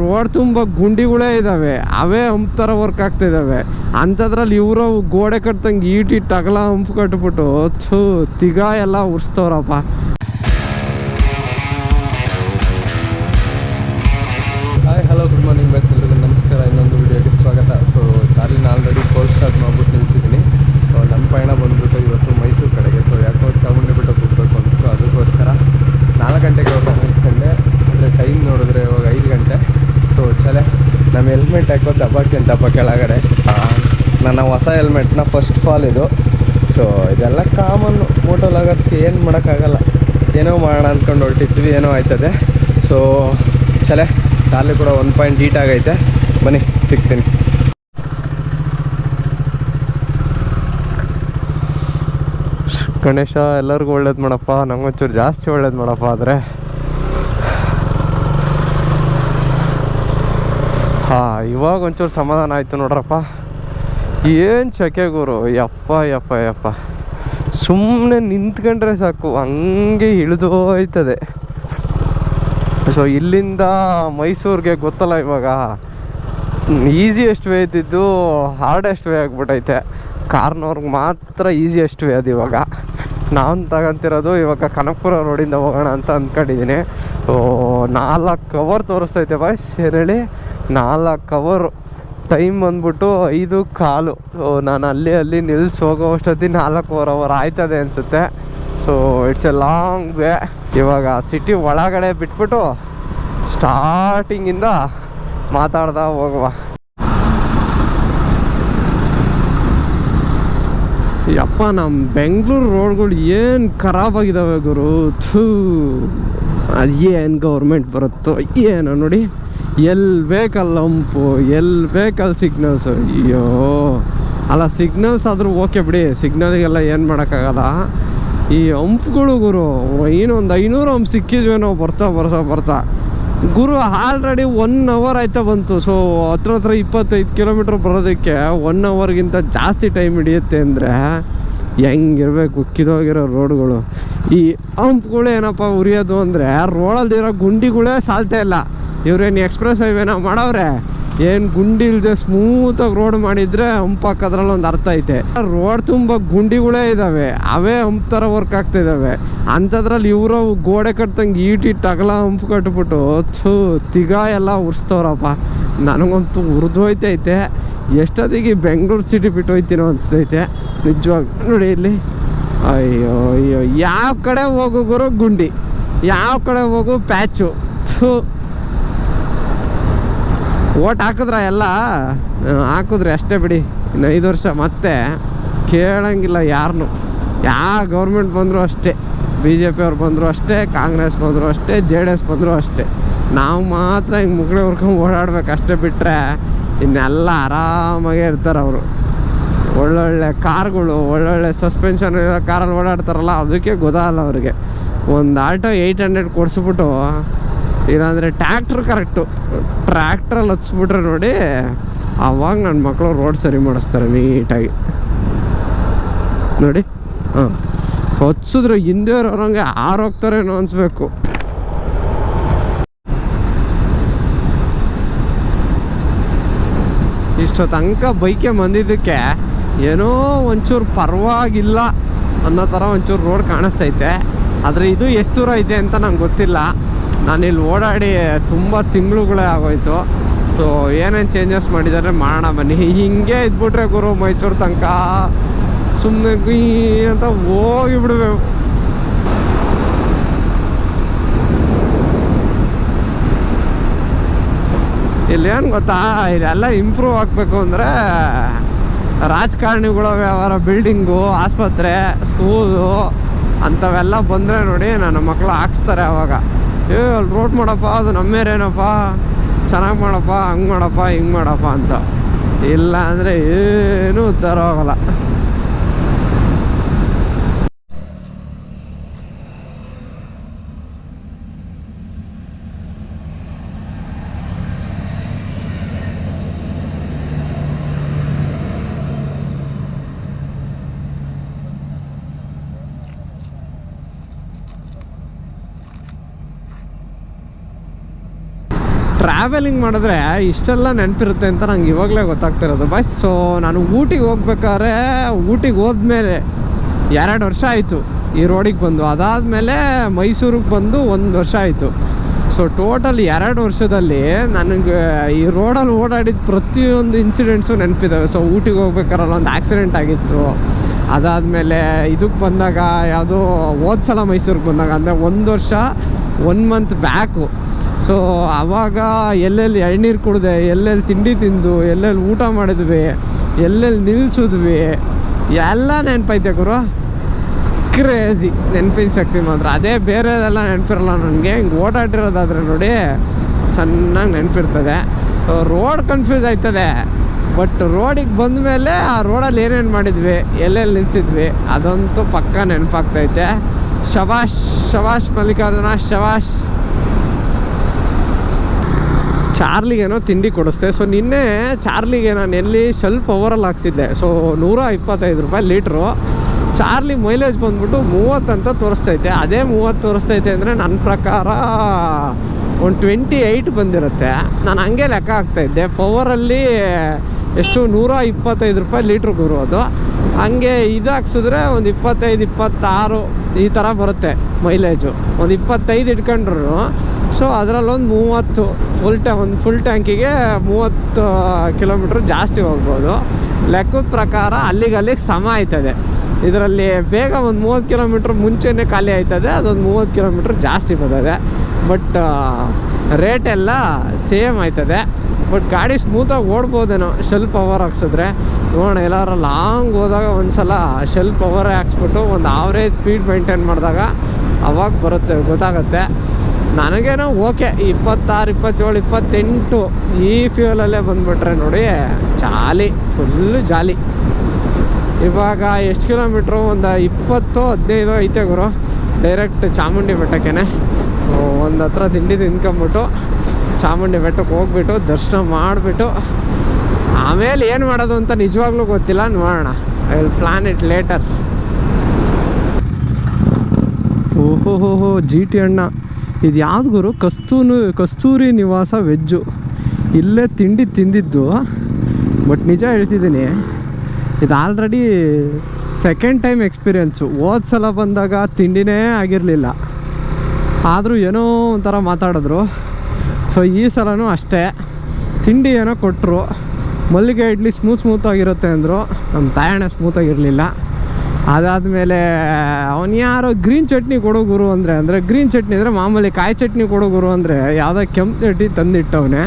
Road ತುಂಬ ಗುಂಡಿಗಳೇ ಇದಾವೆ. ಅವೇ hump ಥರ ವರ್ಕ್ ಆಗ್ತಾ ಇದ್ದಾವೆ ಅಂಥದ್ರಲ್ಲಿ ಇವರು ಗೋಡೆ ಕಟ್ತಂಗೆ ಈಟಿ ಟಗಲ ಹಂಪ್ ಕಟ್ಬಿಟ್ಟು ಥೂ ತಿಗ ಎಲ್ಲ ಉರ್ಸ್ತವ್ರಪ್ಪ. ಹೆಲ್ಮೆಟ್ ಹಾಕೋ ದಬ್ಬಾಕ್ಯಂತಪ್ಪ ಕೆಳಗಡೆ ನನ್ನ ಹೊಸ ಹೆಲ್ಮೆಟ್ನ ಫಸ್ಟ್ ಫಾಲ್ ಇದು. ಸೊ ಇದೆಲ್ಲ ಕಾಮನ್ನು ಮೋಟೋ ಲಗರ್ಸ್ಗೆ ಏನು ಮಾಡೋಕ್ಕಾಗಲ್ಲ. ಏನೋ ಮಾಡೋಣ ಅಂದ್ಕೊಂಡು ಹೊರಟಿದ್ವಿ ಏನೋ ಆಯ್ತದೆ. ಸೊ ಚಲೇ ಚಾರ್ಲಿ ಕೂಡ ಒನ್ ಪಾಯಿಂಟ್ ಈಟ್ ಆಗೈತೆ. ಬನ್ನಿ ಸಿಗ್ತೀನಿ. ಗಣೇಶ ಎಲ್ಲರಿಗೂ ಒಳ್ಳೇದು ಮಾಡಪ್ಪ ನಂಗೊಂಚೂರು ಜಾಸ್ತಿ ಒಳ್ಳೇದು ಮಾಡಪ್ಪ ಆದರೆ. ಹಾಂ, ಇವಾಗ ಒಂಚೂರು ಸಮಾಧಾನ ಆಯಿತು ನೋಡ್ರಪ್ಪ. ಏನು ಸೆಕೆ ಗುರು, ಯಪ್ಪ ಯಪ್ಪ ಯಪ್ಪ. ಸುಮ್ಮನೆ ನಿಂತ್ಕೊಂಡ್ರೆ ಸಾಕು, ಹಂಗೆ ಇಳಿದೋಯ್ತದೆ ಸೊ ಇಲ್ಲಿಂದ ಮೈಸೂರಿಗೆ ಗೊತ್ತಲ್ಲ ಇವಾಗ. ಈಸಿಯೆಸ್ಟ್ ವೇ ಇದ್ದಿದ್ದು ಹಾರ್ಡೆಸ್ಟ್ ವೇ ಆಗ್ಬಿಟ್ಟೈತೆ ಕಾರ್ನವ್ರಿಗೆ ಮಾತ್ರ ಈಸಿಯೆಸ್ಟ್ ವೇ ಅದು ಇವಾಗ. ನಾನು ತಗೊಂತಿರೋದು ಇವಾಗ ಕನಕಪುರ ರೋಡಿಂದ ಹೋಗೋಣ ಅಂತ ಅಂದ್ಕೊಂಡಿದ್ದೀನಿ ನಾಲ್ಕು ಅವರ್ ತೋರಿಸ್ತೈತೆ ಬಾಯ್ ಏನು ಹೇಳಿ. ನಾಲ್ಕು ಅವರ್ ಟೈಮ್ ಬಂದ್ಬಿಟ್ಟು ಐದು ಕಾಲು. ನಾನು ಅಲ್ಲಿ ಅಲ್ಲಿ ನಿಲ್ಲಿಸಿ ಹೋಗೋ ಅಷ್ಟೊತ್ತಿಗೆ ನಾಲ್ಕೂವರೆ ಅವರ್ ಆಯ್ತದೆ ಅನಿಸುತ್ತೆ. So it's a long way ಇವಾಗ ಸಿಟಿ ಒಳಗಡೆ ಬಿಟ್ಬಿಟ್ಟು ಸ್ಟಾರ್ಟಿಂಗಿಂದ ಮಾತಾಡ್ದಾ ಹೋಗುವ. ಯಪ್ಪ ನಮ್ಮ ಬೆಂಗಳೂರು ರೋಡ್ಗಳು ಏನು ಖರಾಬಾಗಿದ್ದಾವೆ ಗುರು. ಥೂ, ಅದು ಏನು ಗೌರ್ಮೆಂಟ್ ಬರುತ್ತೋ ಏನೋ ನೋಡಿ. ಎಲ್ಲಿ ಬೇಕಲ್ಲ ಹಂಪು ಎಲ್ಲಿ ಬೇಕಲ್ಲಿ ಸಿಗ್ನಲ್ಸ್ ಅಯ್ಯೋ, ಅಲ್ಲ ಸಿಗ್ನಲ್ಸ್ ಆದರೂ ಓಕೆ ಬಿಡಿ ಸಿಗ್ನಲ್ಗೆಲ್ಲ ಏನು ಮಾಡೋಕ್ಕಾಗಲ್ಲ. ಈ ಹಂಪ್ಗಳು ಗುರು ಏನೋ ಒಂದು ಐನೂರು ಹಂಪ್ ನಾವು ಬರ್ತಾ ಬರ್ತಾ ಬರ್ತಾ. ಗುರು ಆಲ್ರೆಡಿ ಒನ್ ಅವರ್ ಆಯ್ತಾ ಬಂತು. ಸೊ ಹತ್ರ ಹತ್ರ ಇಪ್ಪತ್ತೈದು ಕಿಲೋಮೀಟ್ರ್ ಬರೋದಕ್ಕೆ ಒನ್ ಅವರ್ಗಿಂತ ಜಾಸ್ತಿ ಟೈಮ್ ಹಿಡಿಯುತ್ತೆ ಅಂದರೆ ಹೆಂಗಿರ್ಬೇಕು ಕಿದೋಗಿರೋ ರೋಡ್ಗಳು ಈ ಹಂಪ್ಗಳು ಏನಪ್ಪ ಉರಿಯೋದು ಅಂದರೆ ರೋಡಲ್ಲಿರೋ ಗುಂಡಿಗಳೇ ಸಾಲ್ತಾ ಇಲ್ಲ. ಇವ್ರೇನು ಎಕ್ಸ್ಪ್ರೆಸ್ ಹೈವೇನ ಮಾಡವ್ರೆ? ಏನು ಗುಂಡಿ ಇಲ್ಲದೆ ಸ್ಮೂತಾಗಿ ರೋಡ್ ಮಾಡಿದರೆ ಹಂಪ್ ಹಾಕೋದ್ರಲ್ಲಿ ಒಂದು ಅರ್ಥ ಐತೆ. ರೋಡ್ ತುಂಬ ಗುಂಡಿಗಳೇ ಇದ್ದಾವೆ ಅವೇ ಹಂಪ್ ಥರ ವರ್ಕ್ ಆಗ್ತಾ ಇದ್ದಾವೆ ಅಂಥದ್ರಲ್ಲಿ ಇವರು ಗೋಡೆ ಕಟ್ತಂಗೆ ಈಟಿ ಟಗಲ ಹಂಪ್ ಕಟ್ಬಿಟ್ಟು ಥೂ, ತಿಗ ಎಲ್ಲ ಉರ್ಸ್ತವ್ರಪ್ಪ. ನನಗಂತೂ ಉರಿದೋಯ್ತೈತೆ ಎಷ್ಟೊತ್ತಿಗೆ ಬೆಂಗಳೂರು ಸಿಟಿ ಬಿಟ್ಟು ಹೋಯ್ತೀನೋ ಅನಿಸ್ತೈತೆ. ನಿಜವಾಗ ನೋಡಿ ಇಲ್ಲಿ. ಅಯ್ಯೋ ಅಯ್ಯೋ, ಯಾವ ಕಡೆ ಹೋಗು ಗುರು ಗುಂಡಿ? ಯಾವ ಕಡೆ ಹೋಗು ಪ್ಯಾಚು ಥೂ. ಓಟ್ ಹಾಕಿದ್ರ ಎಲ್ಲ ಹಾಕಿದ್ರೆ ಅಷ್ಟೇ ಬಿಡಿ. ಇನ್ನು ಐದು ವರ್ಷ ಮತ್ತೆ ಕೇಳಂಗಿಲ್ಲ ಯಾರನ್ನು ಯಾವ ಗೌರ್ಮೆಂಟ್ ಬಂದರೂ ಅಷ್ಟೇ ಬಿ ಜೆ ಪಿ ಅವ್ರು ಬಂದರು ಅಷ್ಟೇ, ಕಾಂಗ್ರೆಸ್ ಬಂದರೂ ಅಷ್ಟೇ ಜೆ ಡಿ ಎಸ್ ಬಂದರೂ ಅಷ್ಟೇ. ನಾವು ಮಾತ್ರ ಹಿಂಗೆ ಮುಗ್ಳೆ ಹುರ್ಕೊಂಡು ಓಡಾಡ್ಬೇಕು ಅಷ್ಟೇ ಬಿಟ್ಟರೆ ಇನ್ನೆಲ್ಲ ಆರಾಮಾಗೇ ಇರ್ತಾರೆ ಅವರು. ಒಳ್ಳೊಳ್ಳೆ ಕಾರ್ಗಳು, ಒಳ್ಳೊಳ್ಳೆ ಸಸ್ಪೆನ್ಷನ್ ಇರೋ ಕಾರಲ್ಲಿ ಓಡಾಡ್ತಾರಲ್ಲ, ಅದಕ್ಕೆ ಗೊತ್ತಾಗಲ್ಲ ಅವ್ರಿಗೆ. ಒಂದು ಆಟೋ ಏಯ್ಟ್ ಹಂಡ್ರೆಡ್ ಕೊಡಿಸ್ಬಿಟ್ಟು ಇಲ್ಲಾಂದರೆ ಟ್ಯಾಕ್ಟ್ರ್ ಕರೆಕ್ಟು ಟ್ರ್ಯಾಕ್ಟ್ರಲ್ಲಿ ಹಚ್ಬಿಟ್ರೆ ನೋಡಿ ಅವಾಗ ನನ್ನ ಮಕ್ಕಳು ರೋಡ್ ಸರಿ ಮಾಡಿಸ್ತಾರೆ ನೀಟಾಗಿ. ನೋಡಿ, ಹಾಂ. ಹಚ್ಚಿದ್ರು ಹಿಂದೆ ಇರೋರಂಗೆ ಆರೋಗ್ತಾರೇನೋ ಅನಿಸ್ಬೇಕು. ಇಷ್ಟು ತನಕ ಬೈಕೆ ಬಂದಿದ್ದಕ್ಕೆ ಏನೋ ಒಂಚೂರು ಪರವಾಗಿಲ್ಲ ಅನ್ನೋ ಥರ ಒಂಚೂರು ರೋಡ್ ಕಾಣಿಸ್ತೈತೆ. ಆದರೆ ಇದು ಎಷ್ಟು ದೂರ ಇದೆ ಅಂತ ನಂಗೆ ಗೊತ್ತಿಲ್ಲ. ನಾನಿಲ್ಲಿ ಓಡಾಡಿ ತುಂಬ ತಿಂಗಳುಗಳೇ ಆಗೋಯ್ತು. ಸೊ ಏನೇನು ಚೇಂಜಸ್ ಮಾಡಿದ್ದಾರೆ ಮಾಡೋಣ ಬನ್ನಿ. ಹಿಂಗೆ ಇದ್ಬಿಟ್ರೆ ಗುರು ಮೈಸೂರು ತನಕ. ಸುಮ್ಮನೆ ಗುಯ್ ಅಂತ ಹೋಗಿಬಿಡ್ಬೇಕು ಇಲ್ಲೇನು ಗೊತ್ತಾ? ಇಲ್ಲೆಲ್ಲ ಇಂಪ್ರೂವ್ ಆಗಬೇಕು ಅಂದರೆ ರಾಜಕಾರಣಿಗಳ ವ್ಯವಹಾರ ಬಿಲ್ಡಿಂಗು ಆಸ್ಪತ್ರೆ ಸ್ಕೂಲು ಅಂಥವೆಲ್ಲ ಬಂದರೆ ನೋಡಿ ನನ್ನ ಮಕ್ಕಳು ಹಾಕ್ಸ್ತಾರೆ ಅವಾಗ. ಏ, ಅಲ್ಲಿ ರೋಡ್ ಮಾಡಪ್ಪ, ಅದು ನಮ್ಮೇರೇನಪ್ಪ ಚೆನ್ನಾಗಿ ಮಾಡಪ್ಪ, ಹಂಗೆ ಮಾಡಪ್ಪ, ಹಿಂಗೆ ಮಾಡಪ್ಪ ಅಂತ. ಇಲ್ಲ ಅಂದರೆ ಏನೂ ಉದ್ಧಾರ ಹೋಗಲ್ಲ ಟ್ರಾವೆಲಿಂಗ್ ಮಾಡಿದ್ರೆ ಇಷ್ಟೆಲ್ಲ ನೆನಪಿರುತ್ತೆ ಅಂತ ನಂಗೆ ಇವಾಗಲೇ ಗೊತ್ತಾಗ್ತಿರೋದು. ಬಸ್ ಸೊ ನಾನು ಊಟಿಗೆ ಹೋಗ್ಬೇಕಾದ್ರೆ ಊಟಿಗೆ ಹೋದ್ಮೇಲೆ ಎರಡು ವರ್ಷ ಆಯಿತು ಈ ರೋಡಿಗೆ ಬಂದು. ಅದಾದಮೇಲೆ ಮೈಸೂರಿಗೆ ಬಂದು ಒಂದು ವರ್ಷ ಆಯಿತು. ಸೊ ಟೋಟಲ್ ಎರಡು ವರ್ಷದಲ್ಲಿ ನನಗೆ ಈ ರೋಡಲ್ಲಿ ಓಡಾಡಿದ ಪ್ರತಿಯೊಂದು ಇನ್ಸಿಡೆಂಟ್ಸು ನೆನಪಿದ್ದಾವೆ ಸೊ ಊಟಿಗೆ ಹೋಗ್ಬೇಕಾರಲ್ಲ ಒಂದು ಆಕ್ಸಿಡೆಂಟ್ ಆಗಿತ್ತು. ಅದಾದಮೇಲೆ ಇದಕ್ಕೆ ಬಂದಾಗ ಯಾವುದೋ ಹೋದ ಮೈಸೂರಿಗೆ ಬಂದಾಗ, ಅಂದರೆ ಒಂದು ವರ್ಷ ಒನ್ ಮಂತ್ ಬ್ಯಾಕು ಸೊ ಆವಾಗ ಎಲ್ಲೆಲ್ಲಿ ಎಳ್ನೀರು ಕುಡಿದೆ, ಎಲ್ಲೆಲ್ಲಿ ತಿಂಡಿ ತಿಂದು, ಎಲ್ಲೆಲ್ಲಿ ಊಟ ಮಾಡಿದ್ವಿ, ಎಲ್ಲೆಲ್ಲಿ ನಿಲ್ಲಿಸಿದ್ವಿ ಎಲ್ಲ ನೆನಪೈತೆ ಗುರು. ಕ್ರೇಜಿ ನೆನಪಿನ ಶಕ್ತಿ ಮಾತ್ರ. ಅದೇ ಬೇರೆದೆಲ್ಲ ನೆನಪಿರಲ್ಲ ನನಗೆ. ಹಿಂಗೆ ಓಡಾಡಿರೋದಾದ್ರೆ ನೋಡಿ, ಚೆನ್ನಾಗಿ ನೆನಪಿರ್ತದೆ. ರೋಡ್ ಕನ್ಫ್ಯೂಸ್ ಆಯ್ತದೆ. ಬಟ್ ರೋಡಿಗೆ ಬಂದ ಮೇಲೆ ಆ ರೋಡಲ್ಲಿ ಏನೇನು ಮಾಡಿದ್ವಿ, ಎಲ್ಲೆಲ್ಲಿ ನಿಲ್ಸಿದ್ವಿ, ಅದಂತೂ ಪಕ್ಕ ನೆನಪಾಗ್ತೈತೆ. ಶಬಾಷ್ ಶಬಾಷ್ ಮಲ್ಲಿಕಾರ್ಜುನ ಶಬಾಷ್ ಚಾರ್ಲಿಗೇನೋ ತಿಂಡಿ ಕೊಡಿಸ್ದೆ. ಸೊ ನಿನ್ನೆ ಚಾರ್ಲಿಗೆ ನಾನು ಎಲ್ಲಿ ಸ್ವಲ್ಪ ಓವರಲ್ಲಿ ಹಾಕ್ಸಿದ್ದೆ. ಸೊ ನೂರ ಇಪ್ಪತ್ತೈದು ರೂಪಾಯಿ ಲೀಟ್ರು. ಚಾರ್ಲಿ ಮೈಲೇಜ್ ಬಂದ್ಬಿಟ್ಟು ಮೂವತ್ತು ಅಂತ ತೋರಿಸ್ತೈತೆ. ಅದೇ ಮೂವತ್ತು ತೋರಿಸ್ತೈತೆ ಅಂದರೆ ನನ್ನ ಪ್ರಕಾರ ಒಂದು ಟ್ವೆಂಟಿ ಏಯ್ಟ್ ಬಂದಿರುತ್ತೆ. ನಾನು ಹಂಗೆ ಲೆಕ್ಕ ಹಾಕ್ತಾಯಿದ್ದೆ ಪವರಲ್ಲಿ ಎಷ್ಟು? ನೂರ ಇಪ್ಪತ್ತೈದು ರೂಪಾಯಿ ಲೀಟ್ರ್ ಬರೋದು. ಹಂಗೆ ಇದು ಹಾಕ್ಸಿದ್ರೆ ಒಂದು ಇಪ್ಪತ್ತೈದು, ಇಪ್ಪತ್ತಾರು ಈ ಥರ ಬರುತ್ತೆ ಮೈಲೇಜು. ಒಂದು ಇಪ್ಪತ್ತೈದು ಇಟ್ಕೊಂಡ್ರು. ಸೊ ಅದರಲ್ಲೊಂದು ಮೂವತ್ತು ಫುಲ್ ಟ್ಯಾ ಒಂದು ಫುಲ್ ಟ್ಯಾಂಕಿಗೆ ಮೂವತ್ತು ಕಿಲೋಮೀಟ್ರ್ ಜಾಸ್ತಿ ಹೋಗ್ಬೋದು. ಲೆಕ್ಕದ ಪ್ರಕಾರ ಅಲ್ಲಿಗೆ ಅಲ್ಲಿಗೆ ಸಮ ಆಯ್ತದೆ. ಇದರಲ್ಲಿ ಬೇಗ ಒಂದು ಮೂವತ್ತು ಕಿಲೋಮೀಟ್ರ್ ಮುಂಚೆನೇ ಖಾಲಿ ಆಯ್ತದೆ, ಅದೊಂದು ಮೂವತ್ತು ಕಿಲೋಮೀಟ್ರ್ ಜಾಸ್ತಿ ಬರ್ತದೆ. ಬಟ್ ರೇಟ್ ಎಲ್ಲ ಸೇಮ್ ಆಯ್ತದೆ. ಬಟ್ ಗಾಡಿ ಸ್ಮೂತಾಗಿ ಓಡ್ಬೋದೇನೋ ಶೆಲ್ ಪವರ್ ಹಾಕ್ಸಿದ್ರೆ. ನೋಡೋಣ ಎಲ್ಲಾರು ಲಾಂಗ್ ಹೋದಾಗ ಒಂದು ಸಲ ಶೆಲ್ ಪವರೇ ಹಾಕ್ಸ್ಬಿಟ್ಟು ಒಂದು ಆವ್ರೇಜ್ ಸ್ಪೀಡ್ ಮೇಂಟೈನ್ ಮಾಡಿದಾಗ ಅವಾಗ ಬರುತ್ತೆ, ಗೊತ್ತಾಗುತ್ತೆ. ನನಗೇನೋ ಓಕೆ, ಇಪ್ಪತ್ತಾರು, ಇಪ್ಪತ್ತೇಳು, ಇಪ್ಪತ್ತೆಂಟು ಈ ಫ್ಯೂಲಲ್ಲೇ ಬಂದುಬಿಟ್ರೆ ನೋಡಿ, ಜಾಲಿ ಫುಲ್ಲು ಜಾಲಿ. ಇವಾಗ ಎಷ್ಟು ಕಿಲೋಮೀಟ್ರು ಒಂದು ಇಪ್ಪತ್ತು, ಹದಿನೈದು ಐತೆ ಗುರು. ಡೈರೆಕ್ಟ್ ಚಾಮುಂಡಿ ಬೆಟ್ಟಕ್ಕೇನೆ. ಒಂದು ಹತ್ರ ತಿಂಡಿ ತಿನ್ಕೊಂಬಿಟ್ಟು ಚಾಮುಂಡಿ ಬೆಟ್ಟಕ್ಕೆ ಹೋಗ್ಬಿಟ್ಟು ದರ್ಶನ ಮಾಡಿಬಿಟ್ಟು ಆಮೇಲೆ ಏನು ಮಾಡೋದು ಅಂತ ನಿಜವಾಗ್ಲೂ ಗೊತ್ತಿಲ್ಲ. ನೋಡೋಣ I will plan it later ಓಹೋ ಜಿ ಟಿ ಅಣ್ಣ. ಇದು ಯಾವ್ದು ಗುರು? ಕಸ್ತೂನು, ಕಸ್ತೂರಿ ನಿವಾಸ ವೆಜ್ಜು. ಇಲ್ಲೇ ತಿಂಡಿ ತಿಂದಿದ್ದು. ಬಟ್ ನಿಜ ಹೇಳ್ತಿದ್ದೀನಿ, ಇದು ಆಲ್ರೆಡಿ ಸೆಕೆಂಡ್ ಟೈಮ್ ಎಕ್ಸ್ಪೀರಿಯೆನ್ಸು ಹೋದ ಸಲ ಬಂದಾಗ ತಿಂಡಿನೇ ಆಗಿರಲಿಲ್ಲ. ಆದರೂ ಏನೋ ಒಂಥರ ಮಾತಾಡಿದ್ರು. ಸೊ ಈ ಸಲನೂ ಅಷ್ಟೇ. ತಿಂಡಿ ಏನೋ ಕೊಟ್ಟರು ಮಲ್ಲಿಗೆ ಇಡ್ಲಿ ಸ್ಮೂತ್ ಸ್ಮೂತಾಗಿರುತ್ತೆ ಅಂದರು. ನಮ್ಮ ತಾಯಣ್ಣ ಸ್ಮೂತಾಗಿರಲಿಲ್ಲ ಅದಾದಮೇಲೆ, ಅವನು ಯಾರೋ ಗ್ರೀನ್ ಚಟ್ನಿ ಕೊಡೋ ಗುರು ಅಂದರೆ ಅಂದರೆ ಗ್ರೀನ್ ಚಟ್ನಿ ಅಂದರೆ ಮಾಮೂಲಿ ಕಾಯಿ ಚಟ್ನಿ ಕೊಡೋ ಗುರು ಅಂದರೆ ಯಾವುದೋ ಕೆಂಪು ಚಟ್ನಿ ತಂದಿಟ್ಟವನೇ.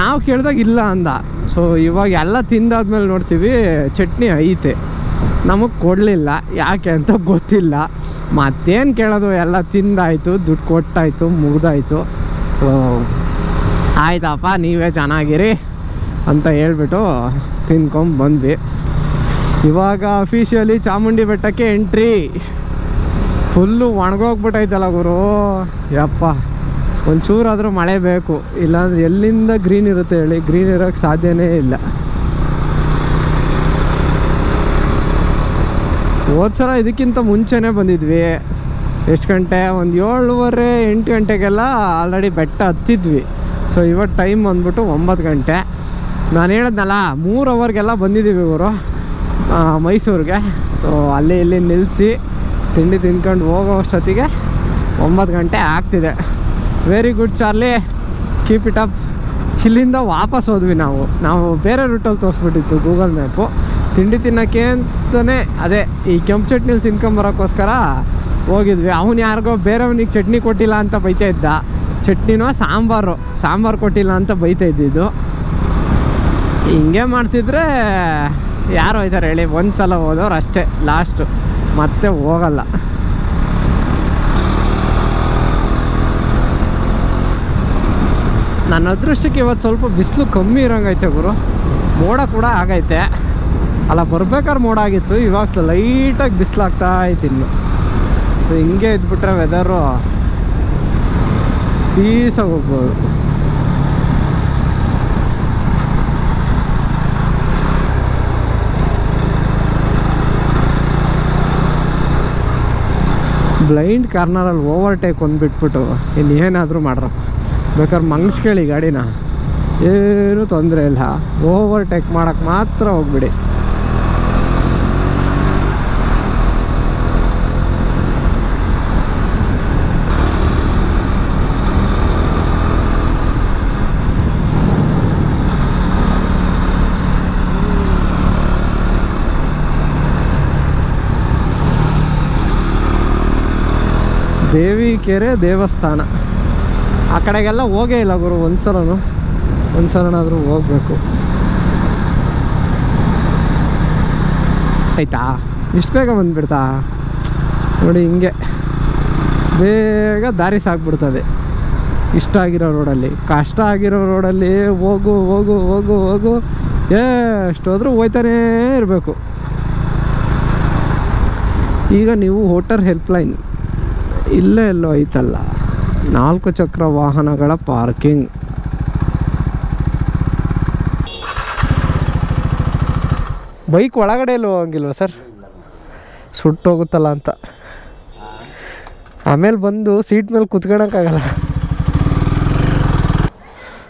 ನಾವು ಕೇಳಿದಾಗ ಇಲ್ಲ ಅಂದ. ಸೊ ಇವಾಗ ಎಲ್ಲ ತಿಂದಾದ್ಮೇಲೆ ನೋಡ್ತೀವಿ, ಚಟ್ನಿ ಐತೆ. ನಮಗೆ ಕೊಡಲಿಲ್ಲ. ಯಾಕೆ ಅಂತ ಗೊತ್ತಿಲ್ಲ. ಮತ್ತೇನು ಕೇಳೋದು? ಎಲ್ಲ ತಿಂದಾಯಿತು, ದುಡ್ಡು ಕೊಟ್ಟಾಯಿತು, ಮುಗ್ದಾಯಿತು. ಆಯ್ತಪ್ಪ, ನೀವೇ ಚೆನ್ನಾಗಿರಿ ಅಂತ ಹೇಳ್ಬಿಟ್ಟು ತಿನ್ಕೊಂಡು ಬಂದ್ವಿ. ಇವಾಗ ಅಫಿಷಿಯಲಿ ಚಾಮುಂಡಿ ಬೆಟ್ಟಕ್ಕೆ ಎಂಟ್ರಿ ಫುಲ್ಲು ಒಣಗೋಗ್ಬಿಟ್ಟೈತಲ್ಲ ಗುರು. ಯಪ್ಪ, ಒಂಚೂರಾದರೂ ಮಳೆ ಬೇಕು. ಇಲ್ಲಾಂದ್ರೆ ಎಲ್ಲಿಂದ ಗ್ರೀನ್ ಇರುತ್ತೆ ಹೇಳಿ? ಗ್ರೀನ್ ಇರೋಕ್ಕೆ ಸಾಧ್ಯನೇ ಇಲ್ಲ. ಹೋದ ಸಲ ಇದಕ್ಕಿಂತ ಮುಂಚೆನೇ ಬಂದಿದ್ವಿ. ಎಷ್ಟು ಗಂಟೆ? ಒಂದು ಏಳುವರೆ, ಎಂಟು ಗಂಟೆಗೆಲ್ಲ ಆಲ್ರೆಡಿ ಬೆಟ್ಟ ಹತ್ತಿದ್ವಿ. ಸೊ ಇವತ್ತು ಟೈಮ್ ಬಂದ್ಬಿಟ್ಟು ಒಂಬತ್ತು ಗಂಟೆ. ನಾನು ಹೇಳಿದ್ನಲ್ಲ, ಮೂರು ಅವರ್ಗೆಲ್ಲ ಬಂದಿದ್ದೀವಿ ಇವರು ಮೈಸೂರಿಗೆ. ಸೊ ಅಲ್ಲಿ ಇಲ್ಲಿ ನಿಲ್ಲಿಸಿ ತಿಂಡಿ ತಿನ್ಕೊಂಡು ಹೋಗೋ ಅಷ್ಟೊತ್ತಿಗೆ ಒಂಬತ್ತು ಗಂಟೆ ಆಗ್ತಿದೆ. Very good Charlie keep it up ಇಲ್ಲಿಂದ ವಾಪಸ್ ಹೋದ್ವಿ ನಾವು. ನಾವು ಬೇರೆ ರೂಟಲ್ಲಿ ತೋರಿಸ್ಬಿಟ್ಟಿತ್ತು ಗೂಗಲ್ ಮ್ಯಾಪು ತಿಂಡಿ ತಿನ್ನೋಕ್ಕೆ ಅಂತಲೇ ಅದೇ, ಈ ಕೆಂಪು ಚಟ್ನಿಲಿ ತಿನ್ಕೊಂಬರೋಕ್ಕೋಸ್ಕರ ಹೋಗಿದ್ವಿ. ಅವನು ಯಾರಿಗೋ ಬೇರೆಯವನಿಗೆ ಚಟ್ನಿ ಕೊಟ್ಟಿಲ್ಲ ಅಂತ ಬೈತಾ ಇದ್ದ. ಚಟ್ನಿನೋ ಸಾಂಬಾರು ಸಾಂಬಾರು ಕೊಟ್ಟಿಲ್ಲ ಅಂತ ಬೈತಾ ಇದ್ದಿದ್ದು. ಹಿಂಗೆ ಮಾಡ್ತಿದ್ರೆ ಯಾರು ಹೋಯ್ತಾರೆ ಹೇಳಿ ಒಂದು ಸಲ ಹೋದವ್ರು ಅಷ್ಟೇ ಲಾಸ್ಟು ಮತ್ತೆ ಹೋಗಲ್ಲ. ನನ್ನ ಅದೃಷ್ಟಕ್ಕೆ ಇವತ್ತು ಸ್ವಲ್ಪ ಬಿಸಿಲು ಕಮ್ಮಿ ಇರೋಂಗೈತೆ ಗುರು. ಮೋಡ ಕೂಡ ಆಗೈತೆ. ಅಲ್ಲ, ಬರ್ಬೇಕಾದ್ರೆ ಮೋಡ ಆಗಿತ್ತು, ಇವಾಗ ಲೈಟಾಗಿ ಬಿಸಿಲಾಗ್ತಾ ಐತೆ ಇನ್ನು. ಸೊ ಹಿಂಗೆ ಇದ್ಬಿಟ್ರೆ ವೆದರು ಪೀಸಾಗಿ ಹೋಗ್ಬೋದು. ಬ್ಲೈಂಡ್ ಕಾರ್ನರಲ್ಲಿ ಓವರ್ಟೇಕ್ ಒಂದು ಬಿಟ್ಬಿಟ್ಟು ಇನ್ನೇನಾದರೂ ಮಾಡ್ರಪ್ಪ. ಬೇಕಾದ್ರೆ ಮಂಗ್ಸ್ಕೇಳಿ ಗಾಡಿನ. ಏನೂ ತೊಂದರೆ ಇಲ್ಲ. ಓವರ್ಟೇಕ್ ಮಾಡೋಕ್ಕೆ ಮಾತ್ರ ಹೋಗ್ಬಿಡಿ. ದೇವಿ ಕೆರೆ ದೇವಸ್ಥಾನ. ಆ ಕಡೆಗೆಲ್ಲ ಹೋಗೇ ಇಲ್ಲ ಗುರು, ಒಂದ್ಸಲನು, ಒಂದ್ಸಲನಾದರೂ ಹೋಗಬೇಕು. ಆಯ್ತಾ? ಇಷ್ಟು ಬೇಗ ಬಂದ್ಬಿಡ್ತಾ? ನೋಡಿ ಹಿಂಗೆ, ಬೇಗ ದಾರಿ ಸಾಕ್ಬಿಡ್ತದೆ. ಇಷ್ಟ ಆಗಿರೋ ರೋಡಲ್ಲಿ. ಕಷ್ಟ ಆಗಿರೋ ರೋಡಲ್ಲಿ ಹೋಗು ಹೋಗು ಹೋಗು ಹೋಗು ಎಷ್ಟೋದ್ರೂ ಹೋಯ್ತಾನೇ ಇರಬೇಕು. ಈಗ ನೀವು ಹೋಟರ್ ಹೆಲ್ಪ್ಲೈನ್. ಇಲ್ಲೇ ಎಲ್ಲೋ ಐತಲ್ಲ. ನಾಲ್ಕು ಚಕ್ರ ವಾಹನಗಳ ಪಾರ್ಕಿಂಗ್. ಬೈಕ್ ಒಳಗಡೆ ಎಲ್ಲೂ ಹೋಗಂಗಿಲ್ವ ಸರ್? ಸುಟ್ಟೋಗುತ್ತಲ್ಲ ಅಂತ. ಆಮೇಲೆ ಬಂದು ಸೀಟ್ ಮೇಲೆ ಕುತ್ಕೊಳಕ್ಕಾಗಲ್ಲ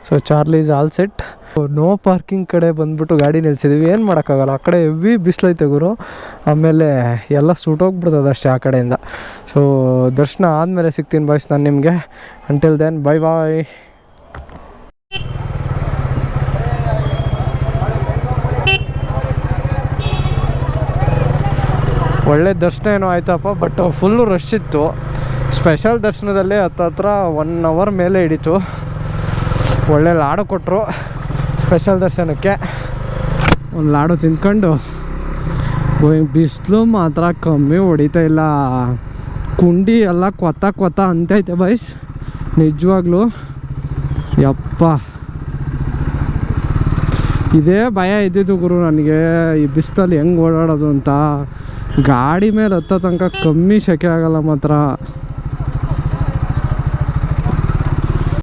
so is all set no parking ಕಡೆ ಬಂದ್ಬಿಟ್ಟು ಗಾಡಿ ನಿಲ್ಸಿದ್ದೀವಿ ಏನು ಮಾಡೋಕ್ಕಾಗಲ್ಲ? ಆ ಕಡೆ ಹೆವಿ ಬಿಸಿಲೈತೆ ಗುರು. ಆಮೇಲೆ ಎಲ್ಲ ಸುಟ್ಟೋಗ್ಬಿಡ್ತದೆ ಅಷ್ಟೇ ಆ ಕಡೆಯಿಂದ. ಸೊ ದರ್ಶನ ಆದಮೇಲೆ ಸಿಗ್ತೀನಿ ಬಾಯ್ಸ್ ನಾನು ನಿಮಗೆ. ಅಂಟಿಲ್ ದೆನ್ ಬೈ ಬಾಯ್ ಒಳ್ಳೆ ದರ್ಶನ ಏನೋ ಆಯ್ತಪ್ಪ ಬಟ್ ಫುಲ್ಲು ರಶ್ ಇತ್ತು. ಸ್ಪೆಷಲ್ ದರ್ಶನದಲ್ಲಿ ಹತ್ತತ್ರ ಒನ್ ಅವರ್ ಮೇಲೆ ಹಿಡಿತು. ಒಳ್ಳೆ ಲಾಡು ಕೊಟ್ಟರು ಸ್ಪೆಷಲ್ ದರ್ಶನಕ್ಕೆ ಒಂದು ಲಾಡು ತಿಂದ್ಕೊಂಡು ಬಿಸಿಲು ಮಾತ್ರ ಕಮ್ಮಿ ಹೊಡಿತಾ ಇಲ್ಲ. ಕುಂಡಿ ಎಲ್ಲ ಕೊತ್ತ ಕೊತ್ತ ಅಂತೈತೆ ಬೈಸ್ ನಿಜವಾಗ್ಲೂ ಯಪ್ಪ. ಇದೇ ಭಯ ಇದ್ದಿದ್ದು ಗುರು ನನಗೆ, ಈ ಬಿಸಿಲಲ್ಲಿ ಹೆಂಗೆ ಓಡಾಡೋದು ಅಂತ. ಗಾಡಿ ಮೇಲೆ ಹತ್ತೋ ತನಕ ಕಮ್ಮಿ ಸೆಕೆ ಆಗಲ್ಲ ಮಾತ್ರ.